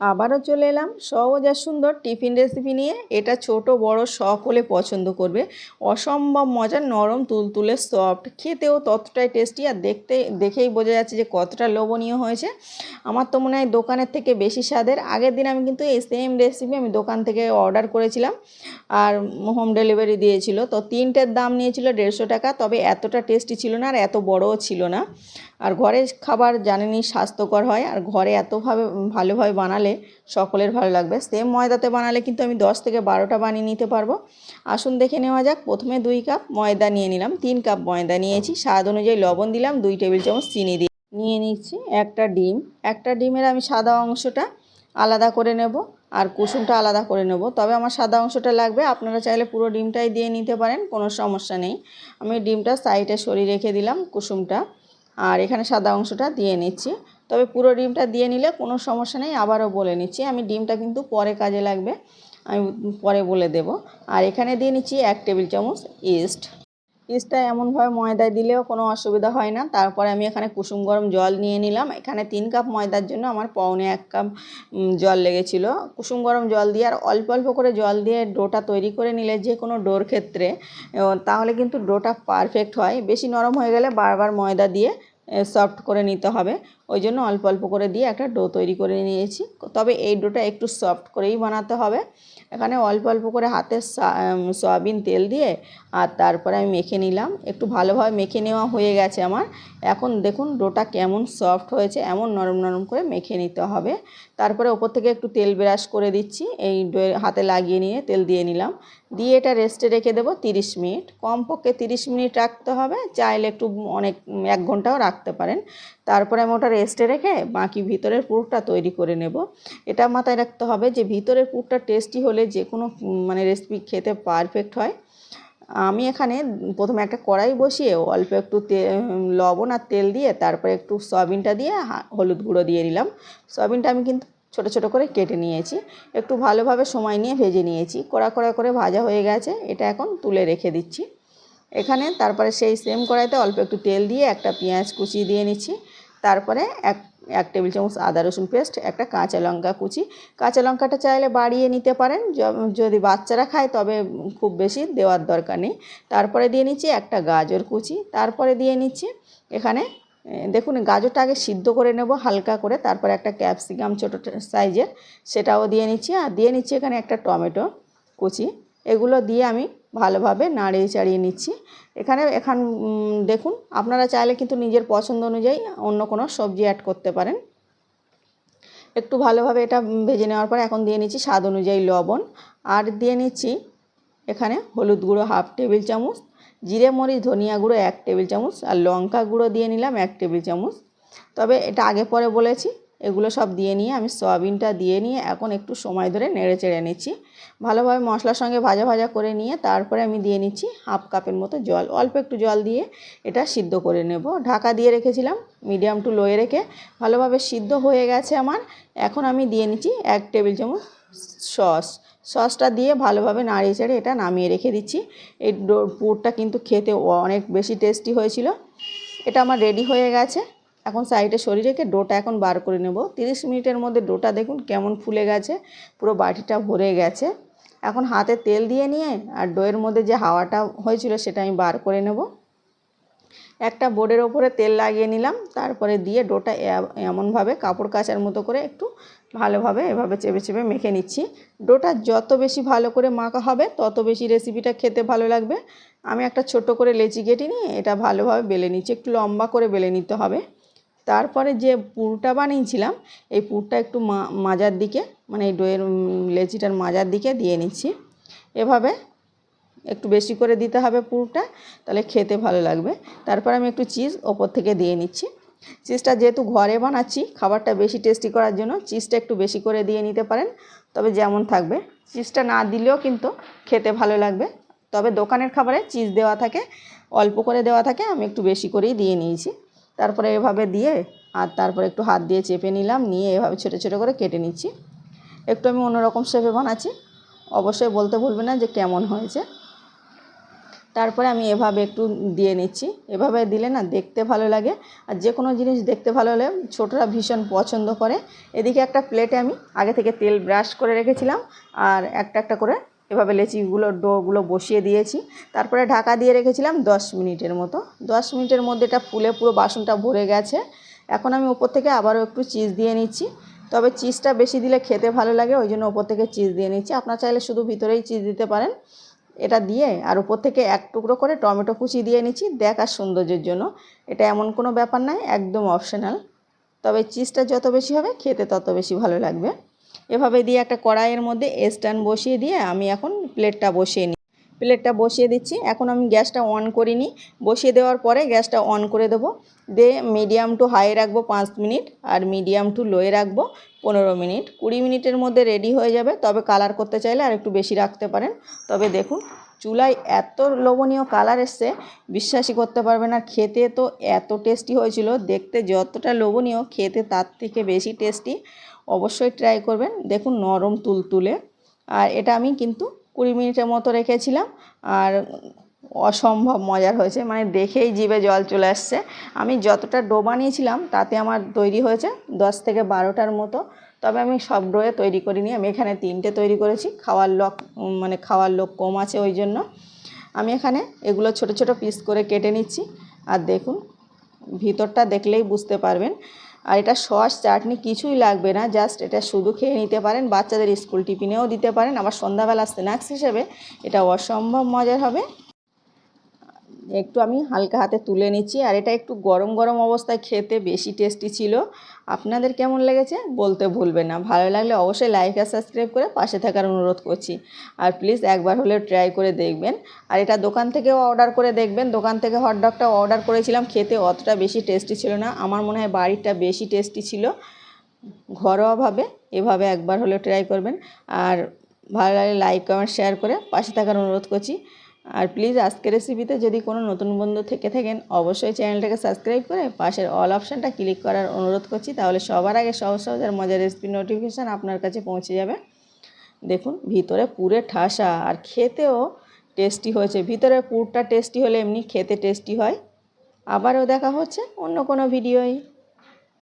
আবারও চলে এলাম। সহজ আর সুন্দর টিফিন রেসিপি নিয়ে। এটা ছোট, বড় সকলে পছন্দ করবে। অসম্ভব মজার, নরম, তুলতুলে সফট খেতেও ততটাই টেস্টি আর দেখতে, দেখেই বোঝা যাচ্ছে যে কতটা লোভনীয় হয়েছে। আমার তো মনে হয় দোকানের থেকে বেশি স্বাদের। আগের দিন আমি কিন্তু এই সেম রেসিপি আমি দোকান থেকে অর্ডার করেছিলাম আর হোম ডেলিভারি দিয়েছিল। তো তিনটের দাম নিয়েছিল দেড়শো টাকা, তবে এতটা টেস্টি ছিল না আর এত বড়ও ছিল না। আর ঘরের খাবার জানেনই স্বাস্থ্যকর হয়। আর ঘরে এতভাবে ভালোভাবে বানালে সকলের ভালো লাগবে। সেম ময়দাতে বানালে কিন্তু আমি দশ থেকে বারোটা বানিয়ে নিতে পারব। আসুন দেখে নেওয়া যাক। প্রথমে দুই কাপ ময়দা নিয়ে নিলাম। তিন কাপ ময়দা নিয়েছি। স্বাদ অনুযায়ী লবণ দিলাম। দুই টেবিল চামচ চিনি দিয়ে নিয়ে নিচ্ছি। একটা ডিম। একটা ডিমের আমি সাদা অংশটা আলাদা করে নেব আর কুসুমটা আলাদা করে নেব। তবে আমার সাদা অংশটা লাগবে। আপনারা চাইলে পুরো ডিমটাই দিয়ে নিতে পারেন। কোনো সমস্যা নেই। আমি ডিমটা সাইডে সরিয়ে রেখে দিলাম কুসুমটা। আর এখানে সাদা অংশটা দিয়ে নিচ্ছি। তবে পুরো ডিমটা দিয়ে নিলে কোনো সমস্যা নেই, আবারও বলে নিচ্ছি। আমি ডিমটা কিন্তু পরে কাজে লাগবে, আমি পরে বলে দেব। আর এখানে দিয়ে নিচ্ছি এক টেবিল চামচ ইস্ট। ইস্টটা এমনভাবে ময়দায় দিলেও কোনো অসুবিধা হয় না। তারপরে আমি এখানে কুসুম গরম জল নিয়ে নিলাম। এখানে তিন কাপ ময়দার জন্য আমার পৌনে এক কাপ জল লেগেছিল। কুসুম গরম জল দিয়ে আর অল্প অল্প করে জল দিয়ে ডোটা তৈরি করে নিলে যে কোনো ডোর ক্ষেত্রে তাহলে কিন্তু ডোটা পারফেক্ট হয়। বেশি নরম হয়ে গেলে বারবার ময়দা দিয়ে সফট করে নিতে হবে। ওই জন্য অল্প অল্প করে দিয়ে একটা ডো তৈরি করে নিয়েছি। তবে এই ডোটা একটু সফট করেই বানাতে হবে। এখানে অল্প অল্প করে হাতে সয়াবিন তেল দিয়ে আর তারপরে আমি মেখে নিলাম। একটু ভালোভাবে মেখে নেওয়া হয়ে গেছে আমার। এখন দেখুন ডোটা কেমন সফট হয়েছে, এমন নরম নরম করে মেখে নিতে হবে। তারপরে ওপর থেকে একটু তেল ব্রাশ করে দিচ্ছি। এই ডোয়ে হাতে লাগিয়ে নিয়ে তেল দিয়ে নিলাম। দিয়ে এটা রেস্টে রেখে দেবো তিরিশ মিনিট। কমপক্ষে তিরিশ মিনিট রাখতে হবে, চাইলে একটু অনেক, এক ঘন্টাও রাখতে পারেন। তারপরে আমি ওটা রেস্টে রেখে বাকি ভিতরের পুরটা তৈরি করে নেব। এটা মাথায় রাখতে হবে যে ভিতরের পুরটা টেস্টি হলে যে কোনো মানে রেসিপি খেতে পারফেক্ট হয়। আমি এখানে প্রথমে একটা কড়াই বসিয়ে অল্প একটু লবণ আর তেল দিয়ে তারপরে একটু সয়াবিনটা দিয়ে হলুদ গুঁড়ো দিয়ে নিলাম সয়াবিনটা আমি কিন্তু ছোটো ছোটো করে কেটে নিয়েছি। একটু ভালোভাবে সময় নিয়ে ভেজে নিয়েছি। কড়া কড়া করে ভাজা হয়ে গেছে। এটা এখন তুলে রেখে দিচ্ছি। এখানে তারপরে সেই সেম কড়াইতে অল্প একটু তেল দিয়ে একটা পেঁয়াজ কুচি দিয়ে নিচ্ছি। তারপরে এক এক টেবিল চামচ আদা রসুন পেস্ট, একটা কাঁচা লঙ্কা কুচি। কাঁচা লঙ্কাটা চাইলে বাড়িয়ে নিতে পারেন। যদি বাচ্চারা খায় তবে খুব বেশি দেওয়ার দরকার নেই। তারপরে দিয়ে নিচ্ছি একটা গাজর কুচি। তারপরে দিয়ে নিচ্ছি এখানে দেখুন, গাজরটা আগে সিদ্ধ করে নেব হালকা করে, তারপরে একটা ক্যাপসিকাম ছোটো সাইজের, সেটাও দিয়ে নিচ্ছি। আর দিয়ে নিচ্ছি এখানে একটা টমেটো কুচি, এগুলো দিয়ে আমি ভালোভাবে নাড়িয়ে চাড়িয়ে নিচ্ছি। এখানে, এখান দেখুন, আপনারা চাইলে কিন্তু নিজের পছন্দ অনুযায়ী অন্য কোনো সবজি অ্যাড করতে পারেন। একটু ভালোভাবে এটা ভেজে নেওয়ার পর এখন দিয়ে নিচ্ছি স্বাদ অনুযায়ী লবণ। আর দিয়ে নিচ্ছি এখানে হলুদ গুঁড়ো হাফ টেবিল চামচ জিরে মরিচ, ধনিয়া গুঁড়ো, এক টেবিল চামচ, আর লঙ্কা গুঁড়ো দিয়ে নিলাম এক টেবিল চামচ। তবে এটা আগে পরে বলেছি, এগুলো সব দিয়ে নিয়ে আমি সয়াবিনটা দিয়ে নিয়ে এখন একটু সময় ধরে নেড়ে চেড়ে নিচ্ছি। ভালোভাবে মশলার সঙ্গে ভাজা ভাজা করে নিয়ে তারপরে আমি দিয়ে নিচ্ছি হাফ কাপের মতো জল। অল্প একটু জল দিয়ে এটা সিদ্ধ করে নেব। ঢাকা দিয়ে রেখেছিলাম, মিডিয়াম টু লোয়ে রেখে। ভালোভাবে সিদ্ধ হয়ে গেছে আমার। এখন আমি দিয়ে নিচ্ছি এক টেবিল চামচ সস। সসটা দিয়ে ভালোভাবে নাড়িয়ে চেড়ে এটা নামিয়ে রেখে দিচ্ছি। এই পুরটা কিন্তু খেতে অনেক বেশি টেস্টি হয়েছিল। এটা আমার রেডি হয়ে গেছে। এখন সাইডে সরিয়ে রেখে ডোটা এখন বার করে নেব। তিরিশ মিনিটের মধ্যে ডোটা দেখুন কেমন ফুলে গেছে, পুরো বাটিটা ভরে গেছে। এখন হাতে তেল দিয়ে নিয়ে আর ডোয়ের মধ্যে যে হাওয়াটা হয়েছিল সেটা আমি বার করে নেব। একটা বোর্ডের ওপরে তেল লাগিয়ে নিলাম, তারপরে দিয়ে ডোটা এমনভাবে কাপড় কাচার মতো করে একটু ভালোভাবে এভাবে চেপে চেপে মেখে নিচ্ছি। ডোটা যত বেশি ভালো করে মাখা হবে, তত বেশি রেসিপিটা খেতে ভালো লাগবে। আমি একটা ছোট করে লেচি কেটে নিয়ে এটা ভালোভাবে বেলে নিচ্ছি, একটু লম্বা করে বেলে নিতে হবে। তারপরে যে পুরটা বানিয়েছিলাম, এই পুরটা একটু মাজার দিকে মানে এই ডোয়ের লেচিটার মাজার দিকে দিয়ে নিচ্ছি। এভাবে একটু বেশি করে দিতে হবে পুরটা, তাহলে খেতে ভালো লাগবে। তারপর আমি একটু চিজ ওপর থেকে দিয়ে নিচ্ছি। চিজটা যেহেতু ঘরে বানাচ্ছি, খাবারটা বেশি টেস্টি করার জন্য চিজটা একটু বেশি করে দিয়ে নিতে পারেন। তবে যেমন থাকবে। চিজটা না দিলেও কিন্তু খেতে ভালো লাগবে। তবে দোকানের খাবারে চিজ দেওয়া থাকে, অল্প করে দেওয়া থাকে, আমি একটু বেশি করেই দিয়ে নিয়েছি। তারপরে এভাবে দিয়ে আর তারপরে একটু হাত দিয়ে চেপে নিলাম, নিয়ে এভাবে ছোটো ছোটো করে কেটে নিচ্ছি। একটু আমি অন্যরকম শেপে বানাচ্ছি। অবশ্যই বলতে ভুলবে না যে কেমন হয়েছে। তারপরে আমি এভাবে একটু দিয়ে নিচ্ছি। এভাবে দিলে না দেখতে ভালো লাগে। আর যে কোনো জিনিস দেখতে ভালো হলে ছোটরা ভীষণ পছন্দ করে। এদিকে একটা প্লেটে আমি আগে থেকে তেল ব্রাশ করে রেখেছিলাম। আর একটা একটা করে এভাবে লেচিগুলো, ডোগুলো বসিয়ে দিয়েছি। তারপরে ঢাকা দিয়ে রেখেছিলাম দশ মিনিটের মতো। দশ মিনিটের মধ্যে এটা ফুলে পুরো বাসনটা ভরে গেছে। এখন আমি উপর থেকে আবারও একটু চিজ দিয়ে নিচ্ছি। তবে চিজটা বেশি দিলে খেতে ভালো লাগে, ওই জন্য ওপর থেকে চিজ দিয়ে নিচ্ছি। আপনার চাইলে শুধু ভিতরেই চিজ দিতে পারেন। এটা দিয়ে আর উপর থেকে এক টুকরো করে টমেটো কুচি দিয়ে নিচ্ছি। দেখার সৌন্দর্যের জন্য। এটা এমন কোনো ব্যাপার নয়, একদম অপশনাল তবে চিজটা যত বেশি হবে, খেতে তত বেশি ভালো লাগবে। এভাবে দিয়ে একটা কড়াইয়ের মধ্যে স্ট্যান্ড বসিয়ে দিয়ে আমি এখন প্লেটটা বসিয়ে নিই প্লেটটা বসিয়ে দিচ্ছি। এখন আমি গ্যাসটা অন করিনি। বসিয়ে দেওয়ার পরে গ্যাসটা অন করে দেবো। দিয়ে মিডিয়াম টু হাই রাখব পাঁচ মিনিট আর মিডিয়াম টু লোয়ে রাখব পনেরো মিনিট। কুড়ি মিনিটের মধ্যে রেডি হয়ে যাবে। তবে কালার করতে চাইলে আর একটু বেশি রাখতে পারেন। তবে দেখুন, চুলায় এত লোভনীয় কালার এসছে, বিশ্বাসই করতে পারবেন আর খেতে তো এত টেস্টি হয়েছিল। দেখতে যতটা লোভনীয়, খেতে তার থেকে বেশি টেস্টি। অবশ্যই ট্রাই করবেন। দেখুন, নরম তুলতুলে। আর এটা আমি কিন্তু কুড়ি মিনিটের মতো রেখেছিলাম আর অসম্ভব মজার হয়েছে। মানে দেখেই জিভে জল চলে আসছে। আমি যতটা ডো বানিয়েছিলাম তাতে আমার তৈরি হয়েছে দশ থেকে বারোটার মতো। তবে আমি সব ডোয়ে তৈরি করিনি। আমি এখানে তিনটে তৈরি করেছি। খাওয়ার লোক মানে খাওয়ার লোক কম আছে ওই জন্য। আমি এখানে এগুলো ছোট ছোট পিস করে কেটে নিচ্ছি। আর দেখুন, ভিতরটা দেখলেই বুঝতে পারবেন। আর এটা সস, চাটনি কিছুই লাগবে না জাস্ট এটা শুধু খেয়ে নিতে পারেন, বাচ্চাদের স্কুল টিফিনেও দিতে পারেন। আবার সন্ধ্যাবেলা স্ন্যাক্স হিসেবে এটা অসম্ভব মজার হবে। একটু আমি হালকা হাতে তুলে নিচ্ছি। আর এটা একটু গরম গরম অবস্থায় খেতে বেশি টেস্টি ছিল। আপনাদের কেমন লেগেছে বলতে ভুলবেন না। ভালো লাগলে অবশ্যই লাইক আর সাবস্ক্রাইব করে পাশে থাকার অনুরোধ করছি। আর প্লিজ একবার হলেও ট্রাই করে দেখবেন। আর এটা দোকান থেকেও অর্ডার করে দেখবেন। দোকান থেকে হটডগটা অর্ডার করেছিলাম। খেতে অতটা বেশি টেস্টি ছিল না। আমার মনে হয় বাড়িরটা বেশি টেস্টি ছিল। ঘরোয়াভাবে এভাবে একবার হলেও ট্রাই করবেন। আর ভালো লাগলে লাইক কমেন্ট শেয়ার করে পাশে থাকার অনুরোধ করছি। আর প্লিজ আজকের রেসিপিতে যদি কোনো নতুন বন্ধু থেকে থাকেন, অবশ্যই চ্যানেলটাকে সাবস্ক্রাইব করে পাশের অল অপশানটা ক্লিক করার অনুরোধ করছি, তাহলে সবার আগে সহজ সহজ আর মজার রেসিপি নোটিফিকেশান আপনার কাছে পৌঁছে যাবে। দেখুন, ভিতরে পুরে ঠাসা আর খেতেও টেস্টি হয়েছে। ভিতরে পুরটা টেস্টি হলে এমনি খেতে টেস্টি হয়। আবারও দেখা হচ্ছে অন্য কোনো ভিডিওয়